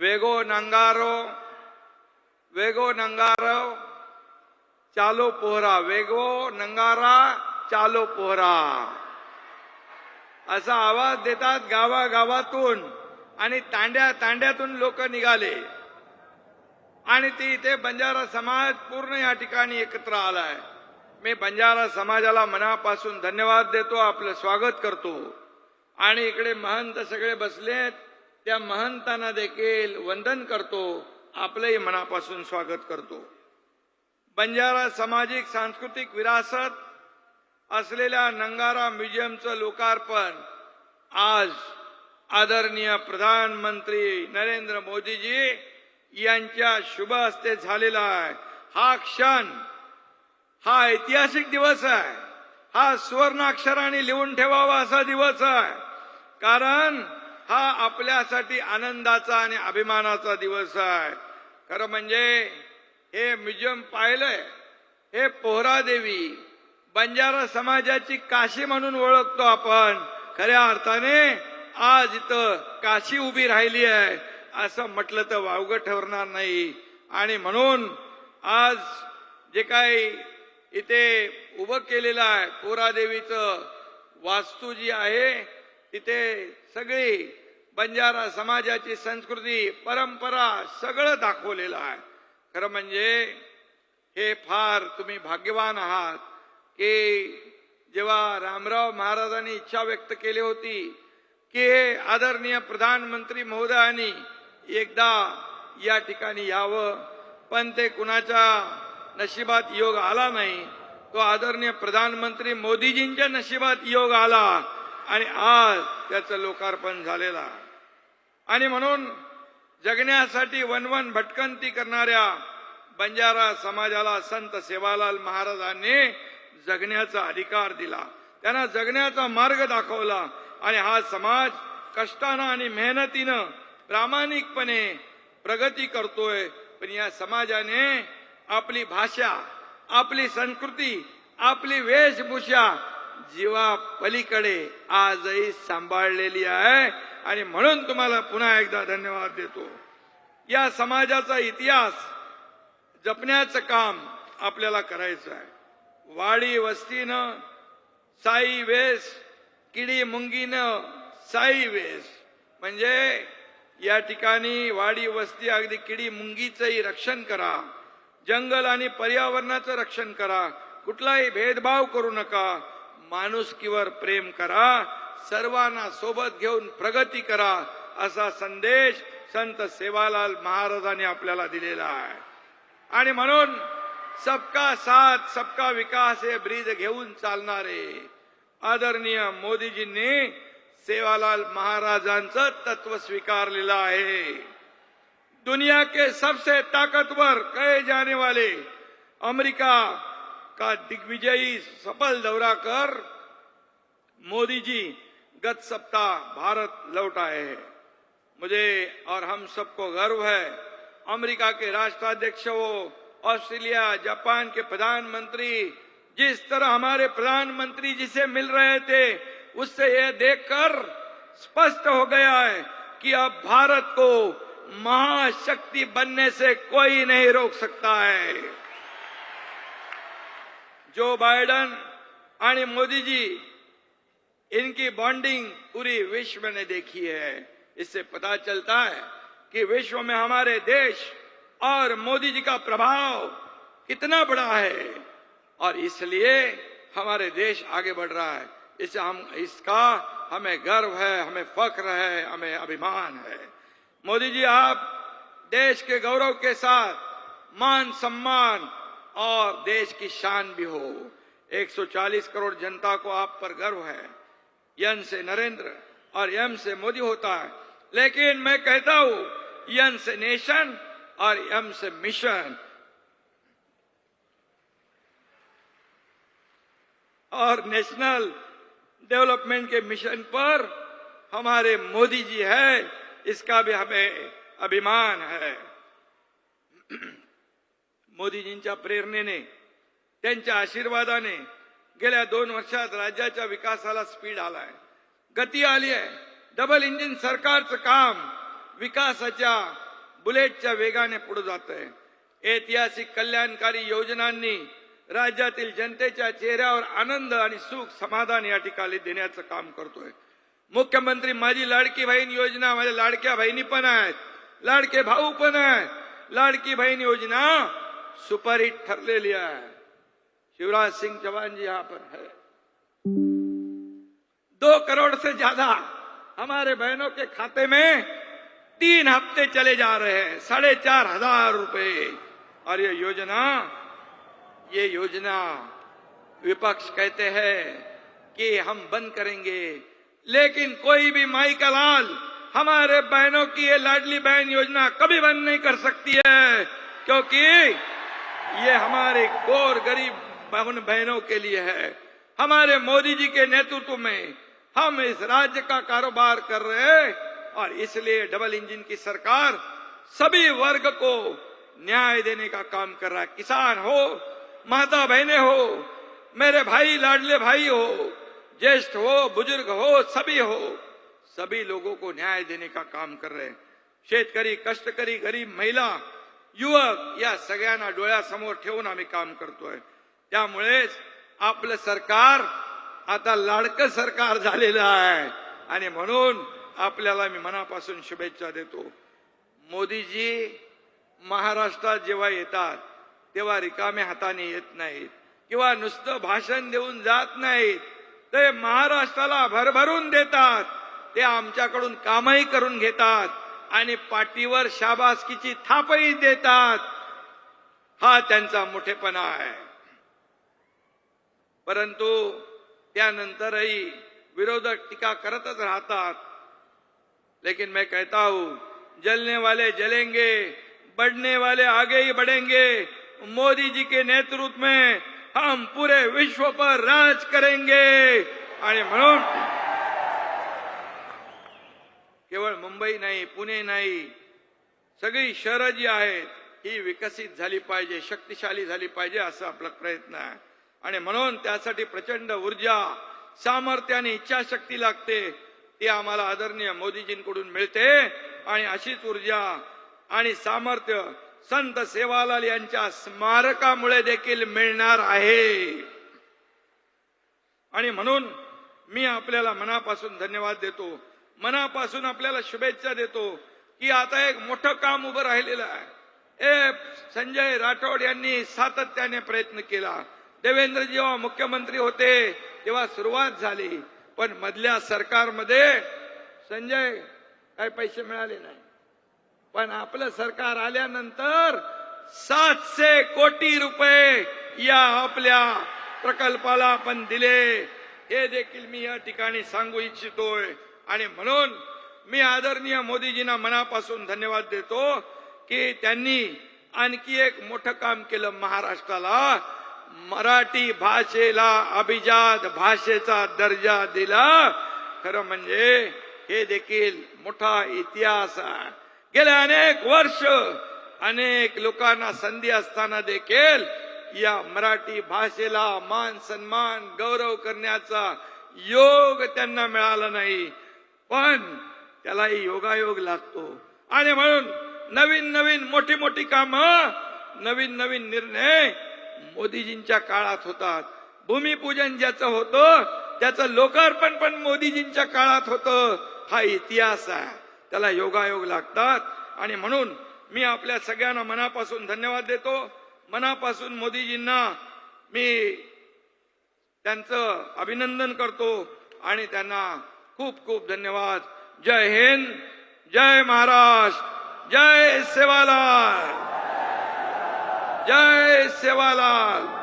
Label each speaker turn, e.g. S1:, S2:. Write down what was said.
S1: वेगो नंगारो वेगो नंगारो चालो पोहरा वेगो नंगारा चालो पोहरा. असा आवाज देतात गावागावातून आणि तांड्या तांड्यातून लोक निघाले. आणि ती इथे बंजारा समाज पूर्ण या ठिकाणी एकत्र आलाय. मी बंजारा समाजाला मनापासून धन्यवाद देतो आपलं स्वागत करतो. आणि इकडे महंत सगळे बसलेत. त्या महंतांना देखील वंदन करतो आपलंही मनापासून स्वागत करतो. बंजारा सामाजिक सांस्कृतिक विरासत असलेल्या नंगारा म्युझियमचं लोकार्पण आज आदरणीय प्रधानमंत्री नरेंद्र मोदीजी यांच्या शुभ हस्ते झालेला आहे. हा क्षण हा ऐतिहासिक दिवस आहे. हा सुवर्णाक्षराने लिहून ठेवावा असा दिवस आहे. कारण हा आपल्यासाठी आनंदाचा आणि अभिमानाचा दिवस आहे. खरं म्हणजे हे म्युझियम पाहिलंय. हे पोहरादेवी बंजारा समाजाची काशी म्हणून ओळखतो आपण. खऱ्या अर्थाने आज इथं काशी उभी राहिली आहे. असं म्हटलं तर वावगं ठरणार नाही. आणि म्हणून आज जे काही इथे उभं केलेलं आहे पोरादेवीचं वास्तू जी आहे तिथे सगळी बंजारा समाजाची संस्कृती परंपरा सगळं दाखवलेलं आहे. खरं म्हणजे हे फार तुम्ही भाग्यवान आहात की जेव्हा रामराव महाराजांनी इच्छा व्यक्त केली होती की हे आदरणीय प्रधानमंत्री महोदयांनी एकदा या ठिकाणी यावं पण ते कुणाच्या नशिबात योग आला नाही. तो आदरणीय प्रधानमंत्री मोदीजींच्या नशिबात योग आला. आणि आज त्याचं लोकार्पण झालेलं आणि म्हणून जगण्यासाठी वनवन भटकंती करणाऱ्या बंजारा समाजाला संत सेवालाल महाराजांनी जगण्याचा अधिकार दिला. त्यांना जगण्याचा मार्ग दाखवला आणि हा समाज कष्टानं आणि मेहनतीनं प्रामाणिकपणे प्रगती करतोय. पण या समाजाने आपली भाषा आपली संस्कृती आपली वेशभूषा जीवा पलीकडे आजही सांभाळलेली आहे. आणि म्हणून तुम्हाला पुन्हा एकदा धन्यवाद देतो. या समाजाचा इतिहास जपण्याचं काम आपल्याला करायचं आहे. वाडी वस्तीनं साई वेस किडी मुंगीनं साई वेस. म्हणजे या ठिकाणी वाडी वस्ती अगदी किडी मुंगीचंही रक्षण करा. जंगल आणि पर्यावरणाचं रक्षण करा. कुठलाही भेदभाव करू नका. माणुसकीवर प्रेम करा सर्वांना सोबत घेऊन प्रगती करा असा संदेश संत सेवालाल महाराजांनी आपल्याला दिलेला आहे. आणि म्हणून सबका साथ सबका विकास हे ब्रीद घेऊन चालणारे आदरणीय मोदीजींनी सेवालाल महाराजांचं तत्व स्वीकारलेलं आहे. दुनिया के सबसे ताकतवर कहे जाने वाले अमेरिका का दिग्विजयी सफल दौरा कर मोदी जी गत सप्ताह भारत लौट आए हैं। मुझे और हम सबको गर्व है, अमेरिका के राष्ट्राध्यक्ष हो, ऑस्ट्रेलिया, जापान के प्रधानमंत्री, जिस तरह हमारे प्रधानमंत्री जी से मिल रहे थे, उससे यह देखकर स्पष्ट हो गया है कि अब भारत को महाशक्ति बनने से कोई नहीं रोक सकता है। जो बाइडन आणि मोदी जी इनकी बॉन्डिंग पूरी विश्व ने देखी है। इससे पता चलता है कि विश्व में हमारे देश और मोदी जी का प्रभाव कितना बड़ा है और इसलिए हमारे देश आगे बढ़ रहा है। इससे हम, इसका हमें गर्व है, हमें फक्र है, हमें अभिमान है। मोदी जी आप देश के गौरव के साथ मान सम्मान और देश की शान भी हो। 140 करोड़ जनता को आप पर गर्व है। यन से नरेंद्र और यम से मोदी होता है। लेकिन मैं कहता हूँ, यन से नेशन और यम से मिशन। और नेशनल डेवलपमेंट के मिशन पर हमारे मोदी जी है, इसका भी हमें अभिमान है। मोदीजींच्या प्रेरणेने त्यांच्या आशीर्वादाने गेल्या दोन वर्षात राज्याच्या विकासाला स्पीड आलाय गती आली आहे. डबल इंजिन सरकारचं काम विकासाच्या बुलेटच्या वेगाने पुढे जात आहे. ऐतिहासिक कल्याणकारी योजनांनी राज्यातील जनतेच्या चेहऱ्यावर आनंद आणि सुख समाधान या ठिकाणी देण्याचं काम करतोय. मुख्यमंत्री माझी लाडकी बहीण योजना माझ्या लाडक्या बहिणी पण आहेत. लाडके भाऊ पण आहेत. लाडकी बहीण योजना सुपरहिट ठरलेली आहे शिवराज सिंह चौहान जी यहाँ पर है। दो करोड़ से ज़्यादा हमारे बहनों के खाते में तीन हफ़्ते चले जा रहे हैं, साढ़े चार हज़ार रुपए। और ये योजना ये योजना विपक्ष कहते हैं कि हम बंद करेंगे। लेकिन कोई भी माई का लाल हमारे बहनों की ये लाडली बहन योजना कभी बंद नहीं कर सकती है, क्योंकि ये हमारे गोर गरीब बहन बहनों के लिए है। हमारे मोदी जी के नेतृत्व में हम इस राज्य का कारोबार कर रहे हैं और इसलिए डबल इंजन की सरकार सभी वर्ग को न्याय देने का काम कर रहा है। किसान हो, माता बहने हो, मेरे भाई, लाडले भाई हो, ज्येष्ठ हो, बुज़ुर्ग हो, सभी हो, सभी लोगों को न्याय देने का काम कर रहे हैं। शेतकरी, कष्टकरी, गरीब महिला युवक या सगळ्यांना डोळ्यासमोर ठेवून आम्ही काम करतोय. त्यामुळेच आपलं सरकार आता लाडकं सरकार झालेलं आहे. आणि म्हणून आपल्याला मी मनापासून शुभेच्छा देतो. मोदीजी महाराष्ट्रात जेव्हा येतात तेव्हा रिकाम्या हाताने येत नाहीत. किंवा नुसतं भाषण देऊन जात नाहीत. ते महाराष्ट्राला भरभरून देतात. ते आमच्याकडून कामही करून घेतात. आणि पाठीवर शाबासकीची थापही देतात. हा त्यांचा मोठेपणा आहे. परंतु त्यानंतरही विरोधक टीका करतच राहतात. लेकिन मैं कहता हूं जलने वाले जलेंगे बढ़ने वाले आगे ही बढ़ेंगे. मोदी जी के नेतृत्व में हम पूरे विश्व पर राज करेंगे. आणि म्हणून केवळ मुंबई नाही पुणे नाही सगळी शहरं जी आहेत ही विकसित झाली पाहिजे शक्तिशाली झाली पाहिजे असा आपला प्रयत्न आहे. आणि म्हणून त्यासाठी प्रचंड ऊर्जा सामर्थ्य आणि इच्छाशक्ती लागते. ती आम्हाला आदरणीय मोदीजींकडून मिळते. आणि अशीच ऊर्जा आणि सामर्थ्य संत सेवालाल यांच्या स्मारकामुळे देखील मिळणार आहे. आणि म्हणून मी आपल्याला मनापासून धन्यवाद देतो. मनापासून आपल्याला शुभेच्छा देतो की आता एक मोठं काम उभं राहिलेलं आहे. ए संजय राठोड यांनी सातत्याने प्रयत्न केला. देवेंद्र जेव्हा मुख्यमंत्री होते तेव्हा सुरुवात झाली. पण मधल्या सरकारमध्ये संजय काही पैसे मिळाले नाही. पण आपलं सरकार आल्यानंतर सातशे कोटी रुपये या आपल्या प्रकल्पाला आपण दिले. हे देखील मी या ठिकाणी सांगू इच्छितोय. आणि म्हणून मी आदरणीय मोदीजींना मनापासून धन्यवाद देतो की त्यांनी आणखी एक मोठं काम केलं महाराष्ट्राला. मराठी भाषेला अभिजात भाषेचा दर्जा दिला. खरं म्हणजे हे देखील मोठा इतिहास आहे. गेले अनेक वर्ष अनेक लोकांना संधी असताना देखील या मराठी भाषेला मान सन्मान गौरव करण्याचा योग त्यांना मिळाला नाही. पण त्यालाही योगायोग लागतो. आणि म्हणून नवीन नवीन मोठी मोठी कामं नवीन नवीन निर्णय मोदीजींच्या काळात होतात. भूमिपूजन ज्याचं होतं त्याचं लोकार्पण पण मोदीजींच्या काळात होतं. हा इतिहास आहे. त्याला योगायोग लागतात. आणि म्हणून मी आपल्या सगळ्यांना मनापासून धन्यवाद देतो. मनापासून मोदीजींना मी त्यांचं अभिनंदन करतो. आणि त्यांना खूप खूप धन्यवाद. जय हिंद जय महाराष्ट्र जय सेवालाल जय सेवालाल.